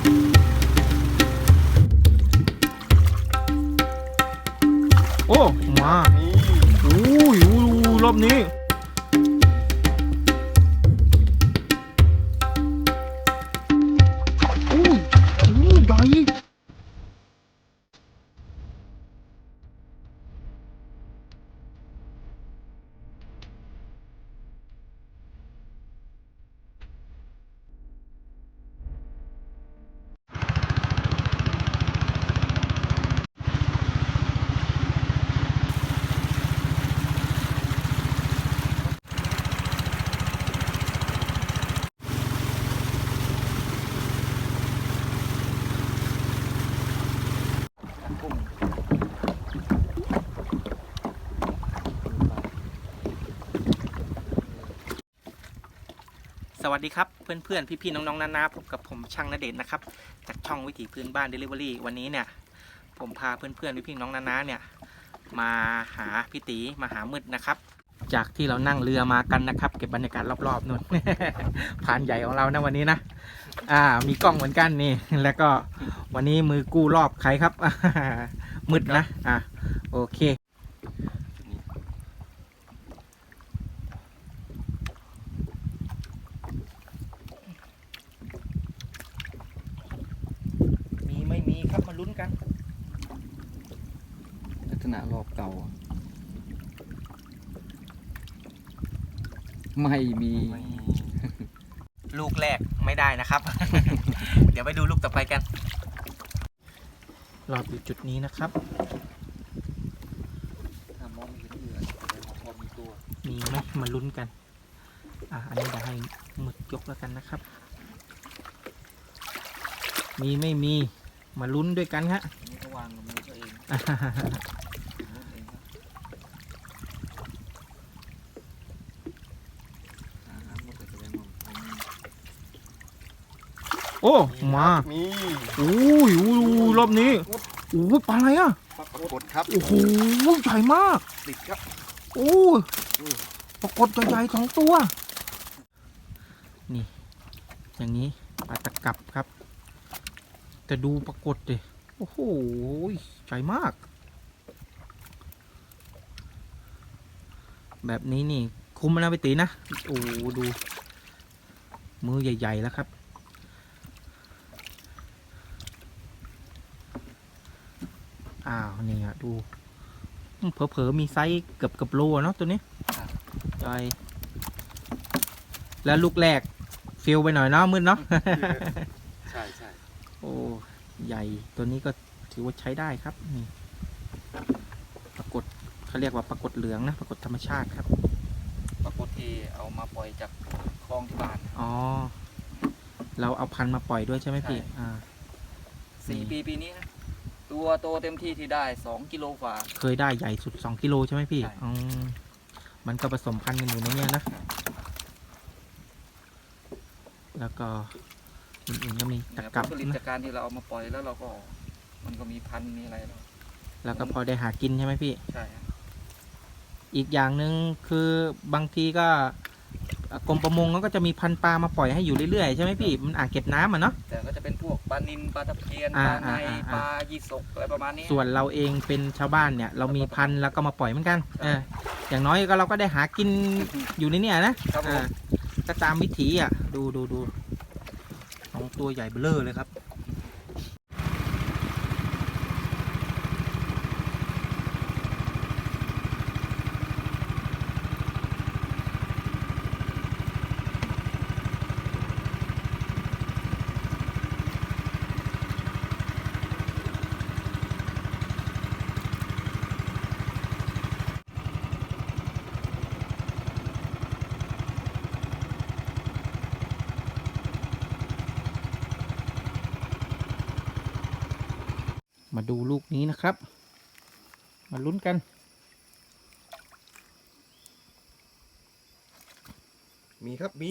โอ้ มา อุ้ยอู้รอบนี้ วัสดีครับ เพื่อนๆ พี่ๆ น้องๆนานาพบกับผมช่างนเดชนนะครับ จากช่องวิถีพื้นบ้าน Delivery วันนี้เนี่ย ผมพาเพื่อนๆ พี่ๆ น้องนานาเนี่ย มาหาพี่ตีมาหามืดนะครับ จากที่เรานั่งเรือมากันนะครับ เก็บบรรยากาศรอบๆนู่นผ่านใหญ่ของเรานะวันนี้นะ อ่า มีกล้องเหมือนกันนี่ แล้วก็วันนี้มือกู้รอบใครครับมืดนะ อะโอเค มีไม่มีครับมาลุ้น กัน ลักษณะรอบเก่า ไม่มี ลูกแรกไม่ได้นะครับ เดี๋ยวไปดูลูกต่อไปกันรอบอยู่จุดนี้นะครับถ้ามองไม่เห็นเหยื่อแต่พอมีตัว มีไหมมาลุ้นกัน อะอันนี้เดี๋ยวให้หมึกยกแล้วกันนะครับ มีไม่มี มาลุ้นด้วยกันฮะนี่ก็วางกับมือตัวเองอ่ามือเองครับอ่าหาหมดเลยแสดงว่าผมโอ้มามีอุ้ยอุ้ยรอบนี้โอ้ยปลาอะไรอะปรากฏครับ โอ้โหใหญ่มากติดครับโอ้ยปรากฏใหญ่ๆสองตัว นี่ อย่างนี้ปลาตะกับครับ แต่ดูปรากฏดิโอ้โหใหญ่มาก แบบนี้นี่ คุ้มนะไปตีนะ โอ้ดู มือใหญ่ ๆ แล้วครับ อ้าว นี่ฮะดู เผลอๆมีไซส์เกือบเกือบโลเนาะตัวนี้ใช่แล้วลูกแรกฟิลไปหน่อยเนาะมืดเนาะใช่ใช่ โอ้ใหญ่ตัวนี้ก็ถือว่าใช้ได้ครับนี่ปรากฏเขาเรียกว่าปรากฏเหลืองนะปรากฏธรรมชาติครับ ปรากฏที่เอามาปล่อยจากคลองที่บ้าน อ๋อ เราเอาพันธุ์มาปล่อยด้วยใช่ไหมพี่ ใช่ อ่า สี่นี่ปีปีนี้นะตัวโตเต็มที่ที่ได้สองกิโลกว่า เคยได้ใหญ่สุด 2 กิโลใช่ไหมพี่ใช่ อืมมันก็ผสมพันธุ์กันอยู่ในเนี้ยนะ แล้วก็ อื่นๆก็มีตะเนี่ยผกับลผลิตนะจากการที่เราเอามาปล่อยแล้วเราก็ มันก็มีพันธุ์มีอะไรแล้วแล้วก็พอได้หากินใช่ไหมพี่ ใช่ครับอีกอย่างหนึ่งคือบางทีก็เอ่อกรมประมงเขาก็จะมีพันธุ์ปลามาปล่อยให้อยู่เรื่อยๆใช่ไหมพี่มันอ่างเก็บน้ำอะเนาะ แต่ก็จะเป็นพวกปลานิลปลาตะเพียนอ่าปลาในอ่าอ่า ปลายี่สกอะไรประมาณนี้ ส่วนเราเองเป็นชาวบ้านเนี่ยเรามีพันธุ์แล้วก็มาปล่อยเหมือนกันใช่เอออย่างน้อยก็เราก็ได้หากินอยู่ในเนี่ยนะครับผม อ่าก็ตามวิถีอะ ดูดูดู สองตัวใหญ่เบ้อร่อเลยครับ มาดูลูกนี้นะครับ มาลุ้นกัน มีครับมี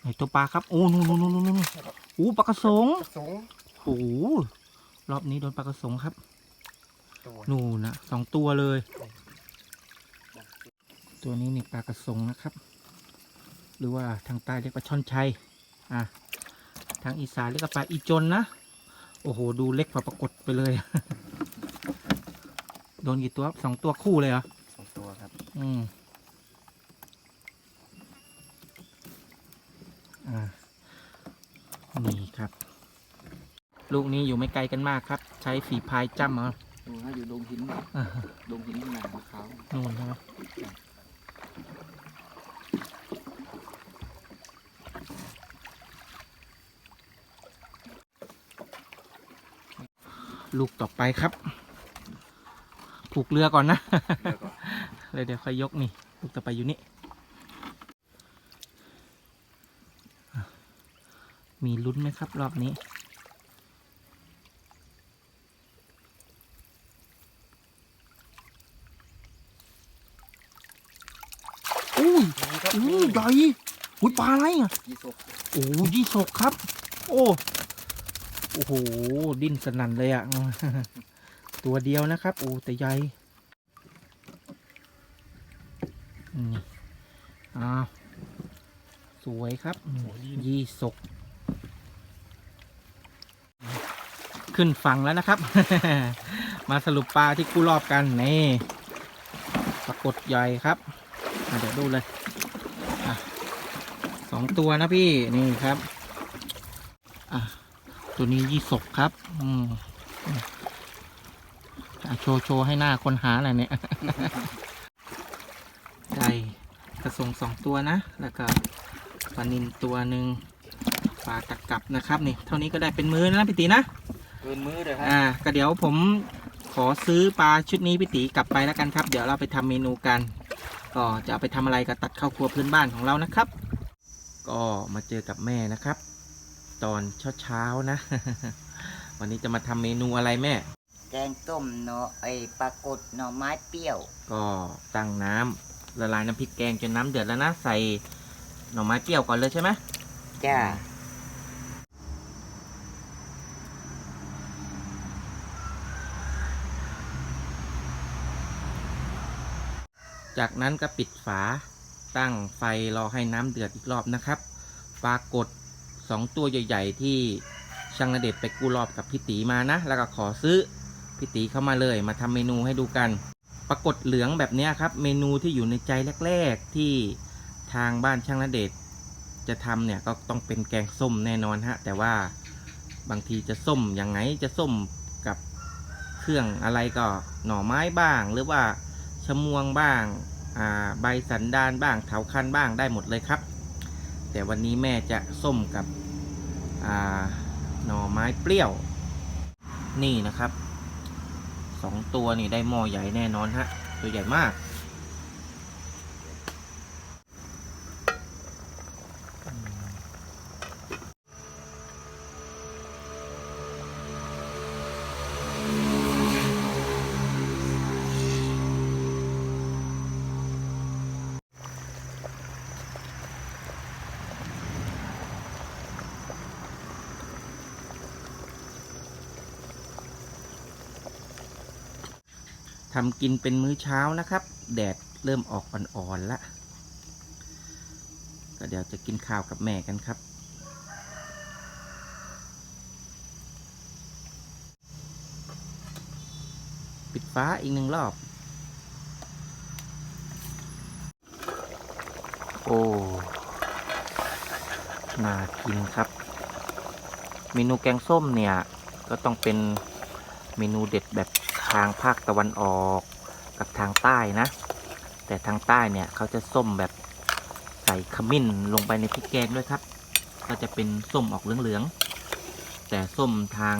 ไหนตัวปลาครับ โอ้นู่นนู่นนู่นนู่นนู่นโอ้ปลากระสงสงโอ้โหรอบนี้โดนปลากระสงครับ ตัวนู่นนะสองตัวเลย ตัวนี้นี่ปลากระสงนะครับ หรือว่าทางใต้เรียกว่าช่อนชัยอะ ทางอีสานเรียกว่าปลาอีจนนะ โอ้โห ดูเล็กกว่าปรากฏไปเลย โดนกี่ตัวสองตัวคู่เลยเหรอสองตัวครับ อืมอ่านี่ครับ ลูกนี้อยู่ไม่ไกลกันมากครับ ใช้ฝีพายจ้ำเอาดูนะอยู่ดงหินอ่าดงหินข้างหน้ามะขาวนู่นใช่ไหม ลูกต่อไปครับ ผูกเรือก่อนนะแล้วก็เลยเดี๋ยวค่อยยกนี่ ลูกต่อไปอยู่นี่อะมีลุ้นไหมครับ รอบนี้ อุ้ยนี่ครับอุ้ยใหญ่อุ้ยปลาอะไรอะยี่สกโอ้ยี่สกครับ โอ้โอ้โห ดิ้นสนั่นเลยอะ ตัวเดียวนะครับ โอ้แต่ใหญ่นี่อ้าวสวยครับ ยี่สก ขึ้นฝั่งแล้วนะครับ มาสรุปปลาที่กู้รอบกัน นี่ปรากฏใหญ่ครับอะเดี๋ยวดูเลยอะสองตัวนะพี่ นี่ครับ อะ ตัวนี้ยี่สกครับ อืมอะโชว์โชว์ให้หน้าคนหาหน่อยเนี่ย ได้กระสงสองตัวนะ แล้วก็ปลานินตัวหนึ่งปลาตะกับนะครับนี่ เท่านี้ก็ได้เป็นมือนะพี่ตีนะเกินมือเลยครัอ่า ก็เดี๋ยวผมขอซื้อปลาชุดนี้พี่ตีกลับไปแล้วกันครับ เดี๋ยวเราไปทำเมนูกัน ก็จะเอาไปทำอะไรก็ตัดเข้าครัวพื้นบ้านของเรานะครับ ก็มาเจอกับแม่นะครับ ตอนเช้าๆนะ วันนี้จะมาทำเมนูอะไรแม่ แกงต้มเนาะไอ้ปลากดหน่อไม้เปรี้ยว ก็ตั้งน้ำละลายน้ำพริกแกงจนน้ำเดือดแล้วนะ ใส่หน่อไม้เปรี้ยวก่อนเลยใช่ไหมจ้าจากนั้นก็ปิดฝาตั้งไฟรอให้น้ำเดือดอีกรอบนะครับ ปรากฏ สองตัวใหญ่ๆ ที่ช่างนเดชไปกู้รอบกับพี่ตีมานะ แล้วก็ขอซื้อพี่ตีเข้ามาเลย มาทำเมนูให้ดูกัน ปรากฏเหลืองแบบนี้ครับ เมนูที่อยู่ในใจแรก ๆ ที่ทางบ้านช่างนเดชจะทำเนี่ยก็ต้องเป็นแกงส้มแน่นอนฮะ แต่ว่าบางทีจะส้มยังไงจะส้มกับเครื่องอะไรก็หน่อไม้บ้าง หรือว่าชะมวงบ้างอ่าใบสันดานบ้างเถาคันบ้างได้หมดเลยครับ แต่วันนี้แม่จะส้มกับหน่อไม้เปรี้ยว นี่นะครับสองตัวนี่ได้หม้อใหญ่แน่นอนฮะ ตัวใหญ่มาก ทำกินเป็นมื้อเช้านะครับ แดดเริ่มออกอ่อนๆละก็เดี๋ยวจะกินข้าวกับแม่กันครับ ปิดฟ้าอีกหนึ่งรอบ โอ้ น่ากินครับ เมนูแกงส้มเนี่ย ก็ต้องเป็นเมนูเด็ดแบบ ทางภาคตะวันออกกับทางใต้นะ แต่ทางใต้เนี่ยเขาจะส้มแบบใส่ขมิ้นลงไปในพริกแกงด้วยครับ ก็จะเป็นส้มออกเหลืองๆแต่ส้มทาง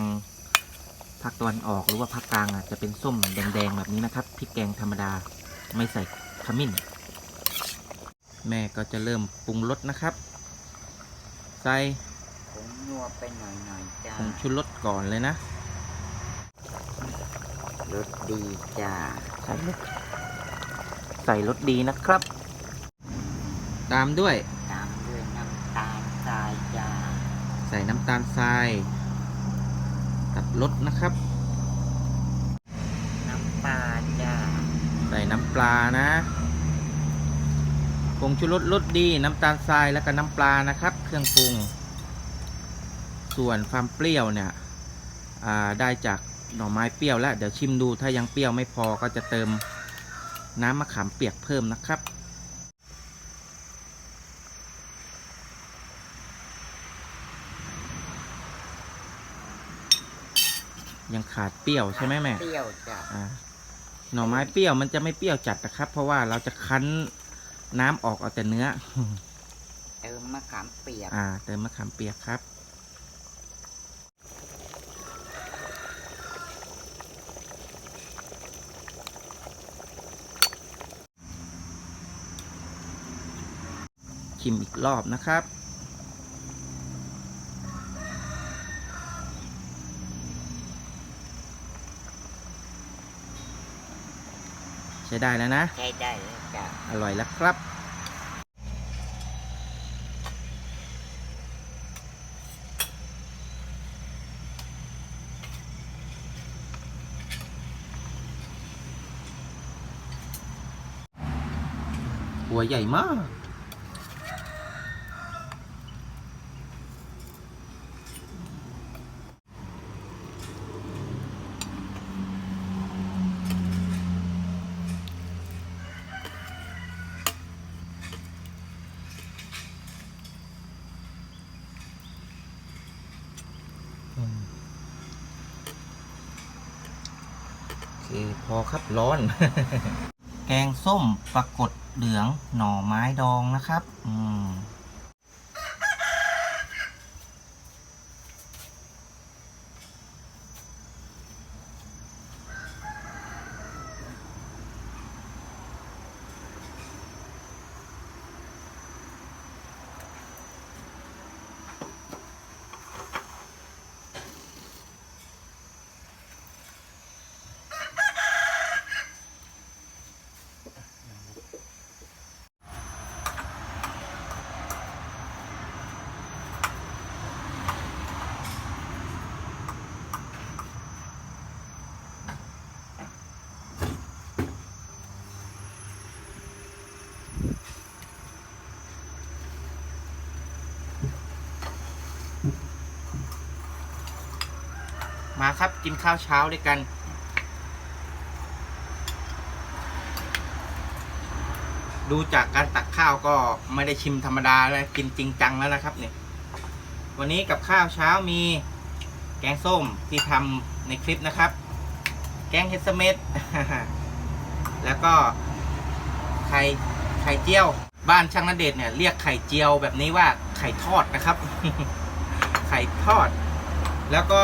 ภาคตะวันออกหรือว่าภาคกลางอะจะเป็นส้มแดงๆแบบนี้นะครับพริกแกงธรรมดาไม่ใส่ขมิ้น แม่ก็จะเริ่มปรุงรสนะครับ ใส่ผมนัวไปหน่อยๆจ้าผงชูรสก่อนเลยนะ รสดีจ้าใส่รสใส่รสดีนะครับ ตามด้วย ตามด้วยน้ำตาลทรายจ้าใส่น้ำตาลทรายตัดรสนะครับ น้ำปลาจ้าใส่น้ำปลานะผงชูรสรสดีน้ำตาลทรายแล้วก็น้ำปลานะครับ เครื่องปรุง ส่วนความเปรี้ยวเนี่ยอ่าได้จาก หน่อไม้เปรี้ยวแล้ว เดี๋ยวชิมดูถ้ายังเปรี้ยวไม่พอก็จะเติมน้ำมะขามเปียกเพิ่มนะครับ ยังขาดเปรี้ยวใช่ไหมแม่เปรี้ยวจ้ะอ่าหน่อไม้เปรี้ยวมันจะไม่เปรี้ยวจัดนะครับ เพราะว่าเราจะคั้นน้ำออกเอาแต่เนื้อ เติมมะขามเปียก อ่าเติมมะขามเปียกครับ ชิมอีกรอบนะครับ ใช้ได้แล้วนะ ใช้ได้แล้วจ้ะอร่อยแล้วครับหัวใหญ่มาก พอครับร้อน แกงส้มปรากฏเหลืองหน่อไม้ดองนะครับ อืม มาครับกินข้าวเช้าด้วยกัน ดูจากการตักข้าวก็ไม่ได้ชิมธรรมดาแล้วกินจริงจังแล้วนะครับเนี่ยวันนี้กับข้าวเช้ามีแกงส้มที่ทำในคลิปนะครับ แกงเห็ดเสเม็ดแล้วก็ไข่ไข่เจียว บ้านช่างนเดชเนี่ยเรียกไข่เจียวแบบนี้ว่าไข่ทอดนะครับ ไข่ทอด แล้วก็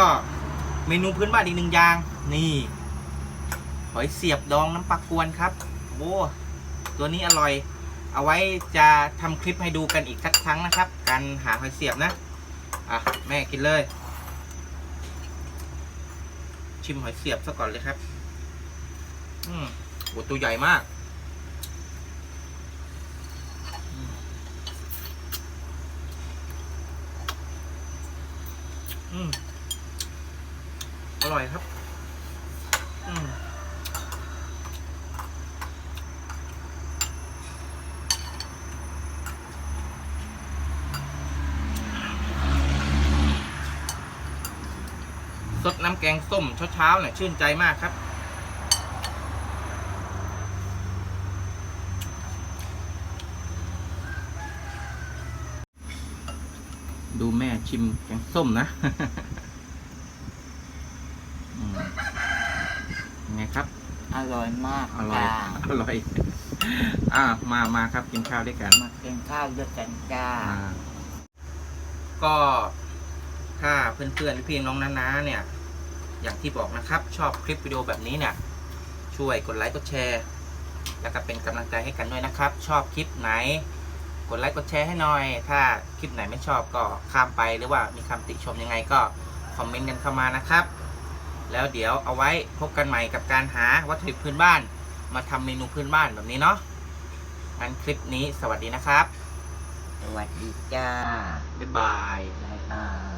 เมนูพื้นบ้านอีกหนึ่งอย่าง นี่หอยเสียบดองน้ำปลากวนครับโอ้ตัวนี้อร่อย เอาไว้จะทำคลิปให้ดูกันอีกสักครั้งนะครับ การหาหอยเสียบนะ อะ แม่กินเลย ชิมหอยเสียบซะก่อนเลยครับ อืมโหตัวใหญ่มากอืม ร่อยครับ อืมสดน้ำแกงส้มเช้าๆเนี่ยชื่นใจมากครับ ดูแม่ชิมแกงส้มนะ อืมยังไง ครับ อร่อยมากอร่อยจ้าอร่อยอ่ามามาครับกินข้าวด้วยกันมากินข้าวด้วยกันจ้า อ่าก็ถ้าเพื่อนๆพี่น้องน้าๆเนี่ย อย่างที่บอกนะครับ ชอบคลิปวิดีโอแบบนี้เนี่ย ช่วยกดไลค์กดแชร์ แล้วก็เป็นกำลังใจให้กันด้วยนะครับ ชอบคลิปไหน กดไลค์กดแชร์ให้หน่อย ถ้าคลิปไหนไม่ชอบก็ข้ามไปหรือว่ามีคำติชมยังไงก็คอมเมนต์กันเข้ามานะครับ แล้วเดี๋ยวเอาไว้พบกันใหม่กับการหาวัตถุดิบพื้นบ้าน มาทำเมนูพื้นบ้านแบบนี้เนาะงั้นคลิปนี้สวัสดีนะครับ สวัสดีจ้าบ๊ายบาย บ๊ายบาย